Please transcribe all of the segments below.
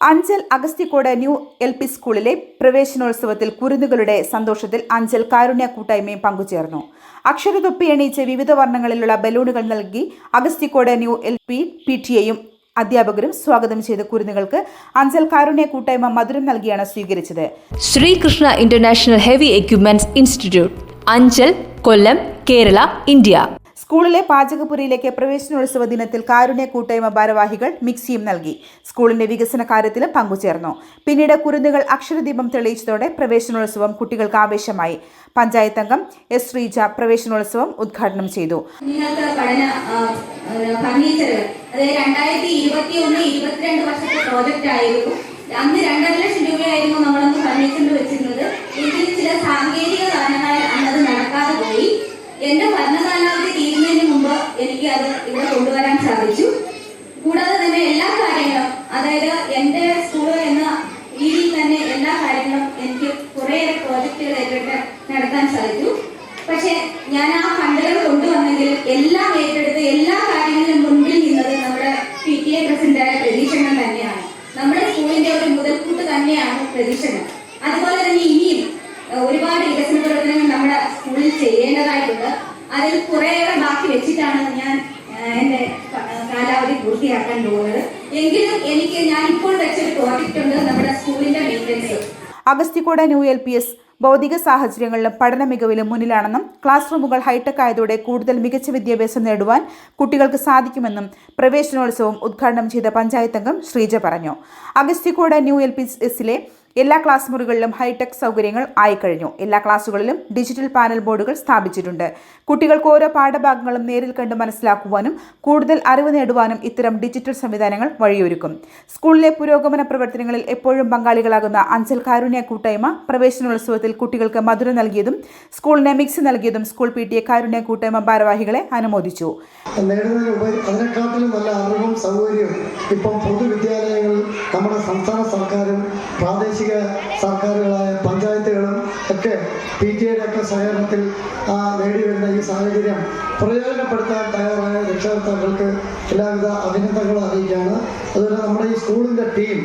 Anchal Agasthikode new L P സ്കൂളിലെ പ്രവേശനോത്സവത്തിൽ കുരുന്നുകളുടെ സന്തോഷത്തിൽ അഞ്ചൽ കാരുണ്യ കൂട്ടായ്മയും പങ്കുചേർന്നു. അക്ഷരതൊപ്പി എണീച്ച് വിവിധ വർണങ്ങളിലുള്ള ബലൂണുകൾ നൽകി Agasthikode new L P P T എയും അധ്യാപകരും സ്വാഗതം ചെയ്ത കുരുന്നുകൾക്ക് അഞ്ചൽ കാരുണ്യ കൂട്ടായ്മ മധുരം നൽകിയാണ് സ്വീകരിച്ചത്. Sreekrishna international heavy equipments institute Anchal Kollam Kerala India. സ്കൂളിലെ പാചകപ്പുരയിലേക്ക് പ്രവേശനോത്സവ ദിനത്തിൽ കാരുണ്യ കൂട്ടായ്മ ഭാരവാഹികൾ മിക്സിയും നൽകി. സ്കൂളിന്റെ വികസന കാര്യത്തിലും പങ്കുചേർന്നു. പിന്നീട് കുരുന്നുകൾ അക്ഷരദീപം തെളിയിച്ചതോടെ പ്രവേശനോത്സവം കുട്ടികൾക്ക് ആവേശമായി. പഞ്ചായത്ത് അംഗം എസ് ശ്രീജ പ്രവേശനോത്സവം ഉദ്ഘാടനം ചെയ്തു. വർഷത്തെ അന്ന് രണ്ടര ലക്ഷം രൂപയായിരുന്നു നമ്മളന്ന് ഫർണിച്ചറിൽ വെച്ചിരുന്നത്. ഇതിൽ ചില സാങ്കേതിക കാരണങ്ങളാൽ അന്നത് നടക്കാതെ പോയി എന്റെ ഭരണകാലാവധി തീരുന്നതിന് മുമ്പ് എനിക്ക് അത് ഇവിടെ കൊണ്ടുവരാൻ സാധിച്ചു കൂടാതെ തന്നെ എല്ലാ കാര്യങ്ങളും അതായത് എന്റെ സ്കൂൾ എന്ന രീതിയിൽ തന്നെ എല്ലാ കാര്യങ്ങളും എനിക്ക് കുറേയേറെ പ്രോജക്റ്റുകൾ ഏറ്റെടുത്ത് നടത്താൻ സാധിച്ചു. പക്ഷെ ഞാൻ ആ ഫണ്ടുകൾ കൊണ്ടുവന്നെങ്കിലും എല്ലാം ഏറ്റെടുത്ത് എല്ലാ കാര്യങ്ങളിലും മുൻപിൽ നിന്നത് നമ്മുടെ പി ടി എ പ്രസിഡന്റായ പ്രതീക്ഷണം തന്നെയാണ്. നമ്മുടെ സ്കൂളിന്റെ ഒരു മുതൽക്കൂട്ട് തന്നെയാണ് പ്രതീക്ഷണം അതുപോലെ തന്നെ ഇനിയും ഒരുപാട് വികസന പ്രവർത്തനങ്ങൾ നമ്മുടെ സ്കൂളിൽ ചെയ്യേണ്ടതായിട്ടുണ്ട്. അതിൽ കുറേയേറെ ബാക്കി വെച്ചിട്ടാണ് ഞാൻ എന്റെ കാലാവധി പൂർത്തിയാക്കാൻ പോകുന്നത്. എങ്കിലും എനിക്ക് ഞാൻ ഇപ്പോൾ വെച്ചൊരു പ്രോജക്റ്റ് ഉണ്ട് Agasthikode new L P S ഭൗതിക സാഹചര്യങ്ങളിലും പഠന മികവിലും മുന്നിലാണെന്നും ക്ലാസ് റൂമുകൾ ഹൈടെക് ആയതോടെ കൂടുതൽ മികച്ച വിദ്യാഭ്യാസം നേടുവാൻ കുട്ടികൾക്ക് സാധിക്കുമെന്നും പ്രവേശനോത്സവം ഉദ്ഘാടനം ചെയ്ത പഞ്ചായത്തംഗം ശ്രീജ പറഞ്ഞു. അഗസ്തികോട് ന്യൂ എൽ പി എസിലെ എല്ലാ ക്ലാസ് മുറികളിലും ഹൈടെക് സൗകര്യങ്ങൾ ആയിക്കഴിഞ്ഞു. എല്ലാ ക്ലാസ്സുകളിലും ഡിജിറ്റൽ പാനൽ ബോർഡുകൾ സ്ഥാപിച്ചിട്ടുണ്ട്. കുട്ടികൾക്ക് ഓരോ പാഠഭാഗങ്ങളും നേരിൽ കണ്ട് മനസ്സിലാക്കുവാനും കൂടുതൽ അറിവ് നേടുവാനും ഇത്തരം ഡിജിറ്റൽ സംവിധാനങ്ങൾ വഴിയൊരുക്കും. സ്കൂളിലെ പുരോഗമന പ്രവർത്തനങ്ങളിൽ എപ്പോഴും പങ്കാളികളാകുന്ന അഞ്ചൽ കാരുണ്യ കൂട്ടായ്മ പ്രവേശനോത്സവത്തിൽ കുട്ടികൾക്ക് മധുര നൽകിയതും സ്കൂളിന് മിക്സ് നൽകിയതും school P T A Karunya കൂട്ടായ്മ ഭാരവാഹികളെ അനുമോദിച്ചു. അതിനെക്കാട്ടിലും നല്ല അറിവും ഇപ്പം പൊതുവിദ്യാലയങ്ങളിൽ നമ്മുടെ സംസ്ഥാന സർക്കാരും പ്രാദേശിക സർക്കാരുകളായ പഞ്ചായത്തുകളും ഒക്കെ പി ടി എയുടെ ഒക്കെ സഹകരണത്തിൽ നേടിവരുന്ന ഈ സാഹചര്യം പ്രയോജനപ്പെടുത്താൻ തയ്യാറായ രക്ഷകർത്താക്കൾക്ക് എല്ലാവിധ അഭിനന്ദനങ്ങളും അറിയിക്കുകയാണ്. അതുപോലെ നമ്മുടെ ഈ സ്കൂളിന്റെ ടീം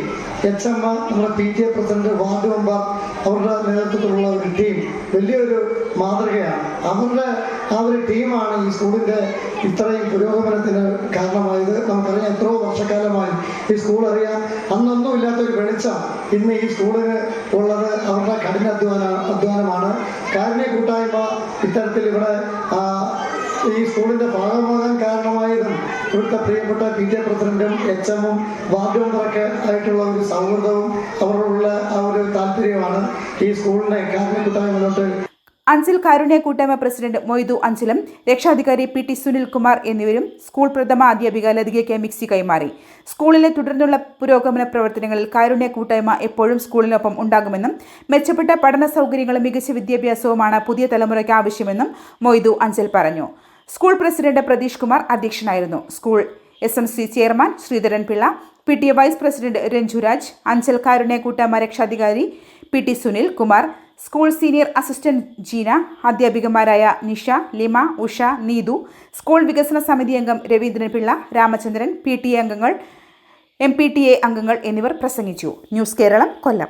എച്ച് എം ആർ നമ്മുടെ P T A president ward member അവരുടെ നേതൃത്വത്തിലുള്ള ഒരു ടീം വലിയൊരു മാതൃകയാണ്. അവരുടെ ആ ഒരു ടീമാണ് ഈ സ്കൂളിന്റെ ഇത്രയും പുരോഗമനത്തിന് കാരണമായത്. വർഷക്കാലമായി ഈ സ്കൂൾ അറിയാൻ അന്നൊന്നും ഇല്ലാത്തൊരു വെളിച്ചം ഇന്ന് ഈ സ്കൂളിന് ഉള്ളത് അവരുടെ കഠിന അധ്വാന അധ്വാനമാണ്. കാരുണ്യ കൂട്ടായ്മ ഇത്തരത്തിൽ ഇവിടെ ഈ സ്കൂളിന്റെ ഭാഗമാകാൻ കാരണമായതും ഇവിടുത്തെ പ്രിയപ്പെട്ട പി എ പ്രസിഡന്റും എച്ച് എമ്മും വാർഡ് മെമ്പറൊക്കെ ആയിട്ടുള്ള ഒരു സൗഹൃദവും അവരോടുള്ള ആ ഒരു താല്പര്യമാണ് ഈ സ്കൂളിനെ കാരുണ്യ കൂട്ടായ്മ മുന്നോട്ട് അഞ്ചൽ കാരുണ്യ കൂട്ടായ്മ പ്രസിഡന്റ് മൊയ്തു അഞ്ചലും രക്ഷാധികാരി പി ടി സുനിൽകുമാർ എന്നിവരും സ്കൂൾ പ്രഥമ അധ്യാപിക ലതികയ്ക്ക് മിക്സി കൈമാറി. സ്കൂളിലെ തുടർന്നുള്ള പുരോഗമന പ്രവർത്തനങ്ങളിൽ കാരുണ്യ കൂട്ടായ്മ എപ്പോഴും സ്കൂളിനൊപ്പം ഉണ്ടാകുമെന്നും മെച്ചപ്പെട്ട പഠന സൗകര്യങ്ങളും മികച്ച വിദ്യാഭ്യാസവുമാണ് പുതിയ തലമുറയ്ക്ക് ആവശ്യമെന്നും മൊയ്തു അഞ്ചൽ പറഞ്ഞു. സ്കൂൾ പ്രസിഡന്റ് പ്രതീഷ് കുമാർ അധ്യക്ഷനായിരുന്നു. School S M C chairman Sreedharan Pillai P T vice president Ranjuraj Anchal Karunya കൂട്ടായ്മ രക്ഷാധികാരി P T Sunil Kumar school senior assistant Jeena അധ്യാപികമാരായ Nisha Lima Usha Neethu school വികസന സമിതി അംഗം Raveendran Pillai Ramachandran P T A അംഗങ്ങൾ M P T A അംഗങ്ങൾ എന്നിവർ പ്രസംഗിച്ചു. News Keralam Kollam.